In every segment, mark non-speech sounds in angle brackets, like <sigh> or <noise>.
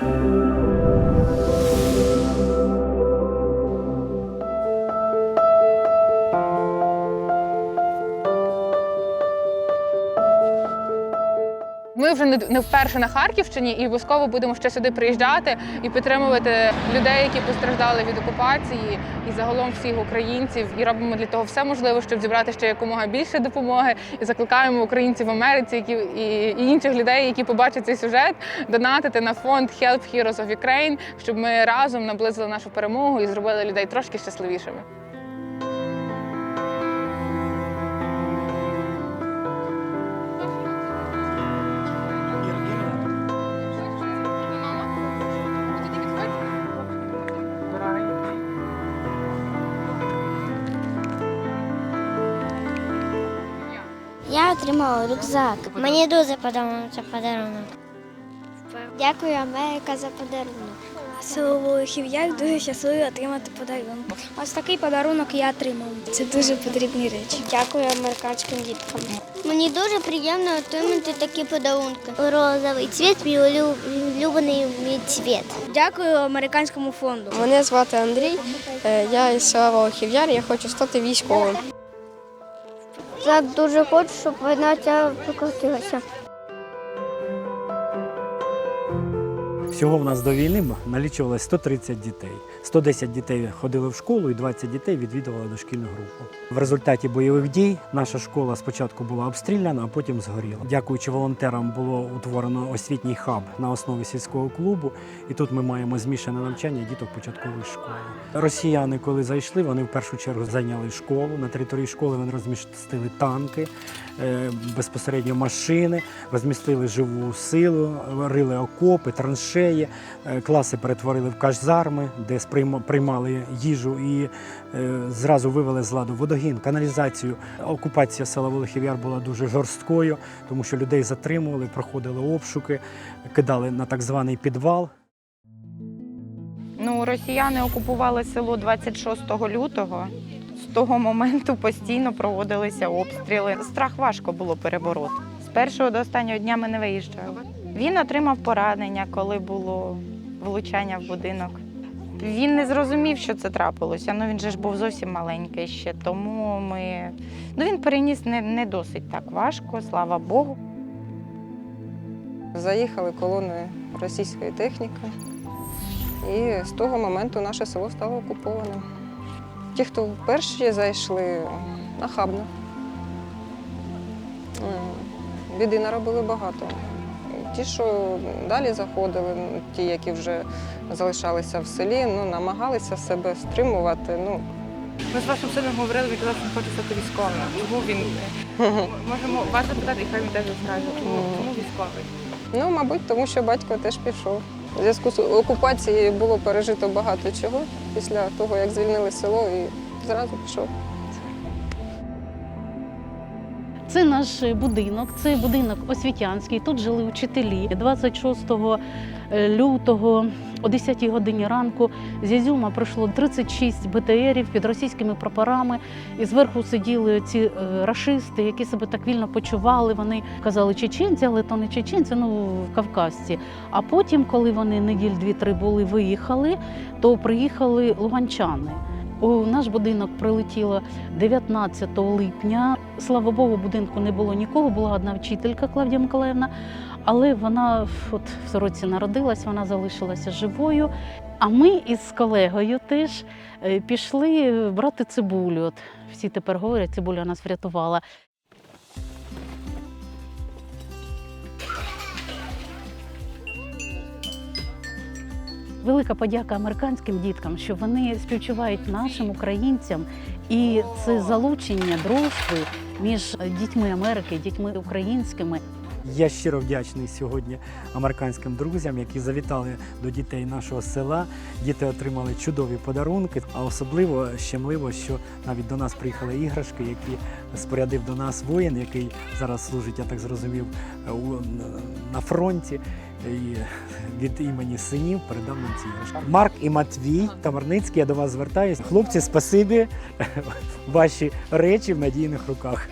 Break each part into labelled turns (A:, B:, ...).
A: Thank you. Ми вже не, вперше на Харківщині і обов'язково будемо ще сюди приїжджати і підтримувати людей, які постраждали від окупації, і загалом всіх українців. І робимо для того все можливе, щоб зібрати ще якомога більше допомоги. І закликаємо українців в Америці, які і, і інших людей, які побачать цей сюжет, донатити на фонд Help Heroes of Ukraine, щоб ми разом наблизили нашу перемогу і зробили людей трошки щасливішими.
B: Я отримала рюкзак. Мені дуже подобається подарунок. Дякую, Америка, за подарунок.
C: Село Волохів Яр дуже щасливий отримати подарунок. Ось такий подарунок я отримав. Це дуже потрібні речі.
B: Дякую американським діткам. Мені дуже приємно отримати такі подарунки. Розовий цвіт мій улю- улюблений мій цвіт.
C: Дякую американському фонду.
D: Мене звати Андрій, е, я із села Волохів'яр, я хочу стати військовим.
B: Я дуже хочу, щоб війна ця прекратилася.
E: Всього в нас до війни налічувалось 130 дітей. 110 дітей ходили в школу і 20 дітей відвідували дошкільну групу. В результаті бойових дій наша школа спочатку була обстріляна, а потім згоріла. Дякуючи волонтерам, було утворено освітній хаб на основі сільського клубу. І тут ми маємо змішане навчання діток початкової школи. Росіяни, коли зайшли, вони в першу чергу зайняли школу. На території школи вони розмістили танки, е, безпосередньо машини, розмістили живу силу, рили окопи, траншеї. Е, Класи перетворили в казарми, де приймали їжу і е, зразу вивели з ладу водогін, каналізацію. Окупація села Волохів Яр була дуже жорсткою, тому що людей затримували, проходили обшуки, кидали на так званий підвал.
F: Ну, росіяни окупували село 26 лютого. З того моменту постійно проводилися обстріли. Страх важко було перебороти. З першого до останнього дня ми не виїжджали. Він отримав поранення, коли було влучання в будинок. Він не зрозумів, що це трапилося. Ну він же ж був зовсім маленький ще. Тому ми ну він переніс не, не досить так важко, слава Богу.
G: Заїхали колони російської техніки, і з того моменту наше село стало окупованим. Ті, хто вперше зайшли, нахабно. Біди наробили багато. Ті, що далі заходили, ну, ті, які вже залишалися в селі, ну, намагалися себе стримувати. Ну,
H: Ми з вашим сином говорили, він казав, що він хоче стати військовим. Чому він <laughs> можемо вас запитати, і хай він теж скаже, чому, чому військовий?
G: Ну, мабуть, тому що батько теж пішов. У зв'язку з окупацією було пережито багато чого після того, як звільнили село, і зразу пішов.
I: Це наш будинок, це будинок освітянський. Тут жили учителі. 26 лютого о 10 годині ранку з Ізюма пройшло 36 БТРів під російськими прапорами. І зверху сиділи ці е, рашисти, які себе так вільно почували. Вони казали чеченці, але то не чеченці, ну в кавказці. А потім, коли вони неділь дві-три були, виїхали, то приїхали луганчани. У наш будинок прилетіло 19 липня. Слава Богу, в будинку не було нікого. Була одна вчителька Клавдія Миколаївна, але вона от в сороці народилась, вона залишилася живою. А ми із колегою теж е, пішли брати цибулю. От всі тепер говорять, цибуля нас врятувала. Велика подяка американським діткам, що вони співчувають нашим українцям, і це залучення дружби між дітьми Америки дітьми українськими.
E: Я щиро вдячний сьогодні американським друзям, які завітали до дітей нашого села. Діти отримали чудові подарунки, а особливо щемливо, що навіть до нас приїхали іграшки, які спорядив до нас воїн, який зараз служить, я так зрозумів, на фронті. І від імені синів передав нам ці іграшки. Марк і Матвій Тамарницький, я до вас звертаюся. Хлопці, спасибі. <laughs> Ваші речі в надійних руках.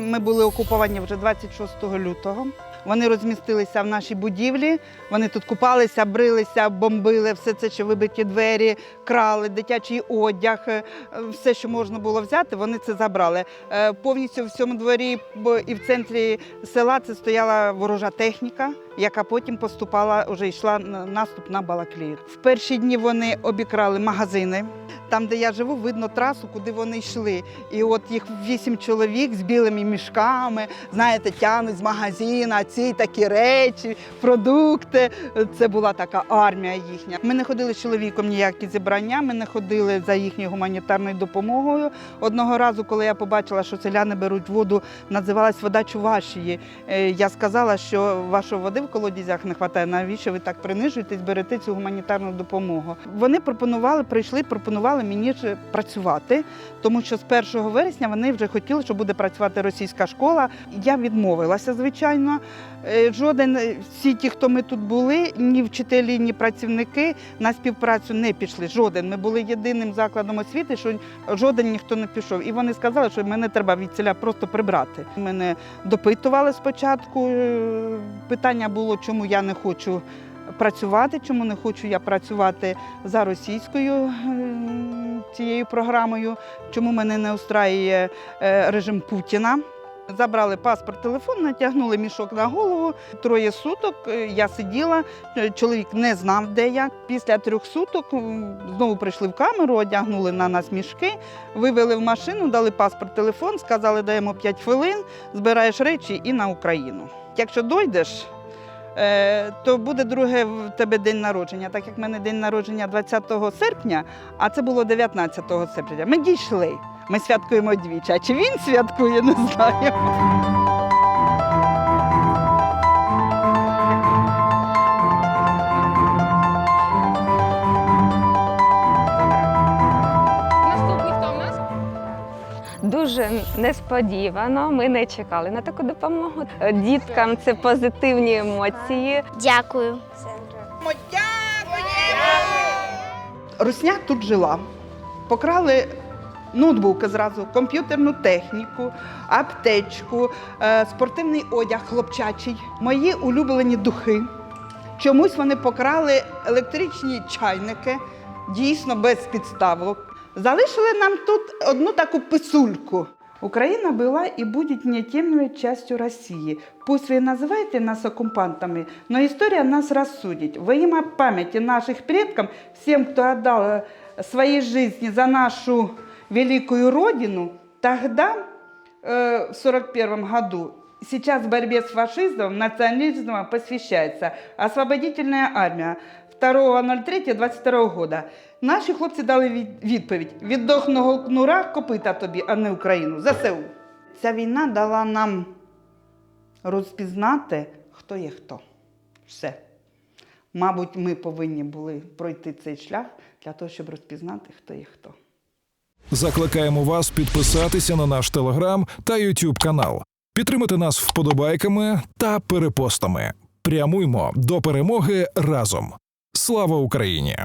J: Ми були окуповані вже 26 лютого. Вони розмістилися в нашій будівлі. Вони тут купалися, брилися, бомбили все це, що вибиті двері, крали, дитячий одяг, е, все, що можна було взяти, вони це забрали. Е, Повністю в цьому дворі і в центрі села це стояла ворожа техніка, яка потім поступала, вже йшла на наступ на Балаклію. В перші дні вони обікрали магазини. Там, де я живу, видно трасу, куди вони йшли. І от їх вісім чоловік з білими мішками, знаєте, тянуть з магазина ці такі речі, продукти. Це була така армія їхня. Ми не ходили з чоловіком ніякі зібрання, ми не ходили за їхньою гуманітарною допомогою. Одного разу, коли я побачила, що селяни беруть воду, називалась вода Чувашії. е, Я сказала, що вашої води в колодязях не вистачає. Навіщо ви так принижуєтесь, берете цю гуманітарну допомогу? Вони пропонували, прийшли, пропонували мені ж працювати, тому що з 1 вересня вони вже хотіли, що буде працювати російська школа. Я відмовилася, звичайно. Е, Жоден, е, всі ті, хто ми тут були, ні вчителі, ні працівники на співпрацю не пішли. Жоден. Ми були єдиним закладом освіти, що жоден ніхто не пішов. І вони сказали, що мене треба від просто прибрати. Мене допитували спочатку. е, Питання було, чому я не хочу працювати, чому не хочу я працювати за російською е, цією програмою, чому мене не устраює е, режим Путіна. Забрали паспорт, телефон, натягнули мішок на голову. Троє суток е, я сиділа, чоловік не знав, де я. Після трьох суток знову прийшли в камеру, одягнули на нас мішки, вивели в машину, дали паспорт, телефон, сказали, даємо 5 хвилин, збираєш речі і на Україну. Якщо дойдеш, то буде друге в тебе день народження. Так як в мене день народження 20 серпня, а це було 19 серпня. Ми дійшли. Ми святкуємо двічі. А чи він святкує, не <laughs> знаю.
K: Несподівано. Ми не чекали на таку допомогу. Діткам це позитивні емоції.
B: Дякую.
J: Русня тут жила. Покрали ноутбуки зразу, комп'ютерну техніку, аптечку, е, спортивний одяг хлопчачий, мої улюблені духи. Чомусь вони покрали електричні чайники, дійсно без підставок. Залишили нам тут одну таку писульку. Украина была и будет неотъемлемой частью России. Пусть вы называете нас оккупантами, но история нас рассудит. Во имя памяти наших предков, всем, кто отдал э, свои жизни за нашу великую Родину, тогда, э, в 1941 году, сейчас в борьбе с фашизмом, национализмом посвящается освободительная армия 2.03.22 года. Наші хлопці дали відповідь: від дохного кнура копита тобі, а не Україну. ЗСУ. Ця війна дала нам розпізнати, хто є хто. Все. Мабуть, ми повинні були пройти цей шлях для того, щоб розпізнати, хто є хто.
L: Закликаємо вас підписатися на наш телеграм та Ютуб канал, підтримати нас вподобайками та перепостами. Прямуймо до перемоги разом. Слава Україні!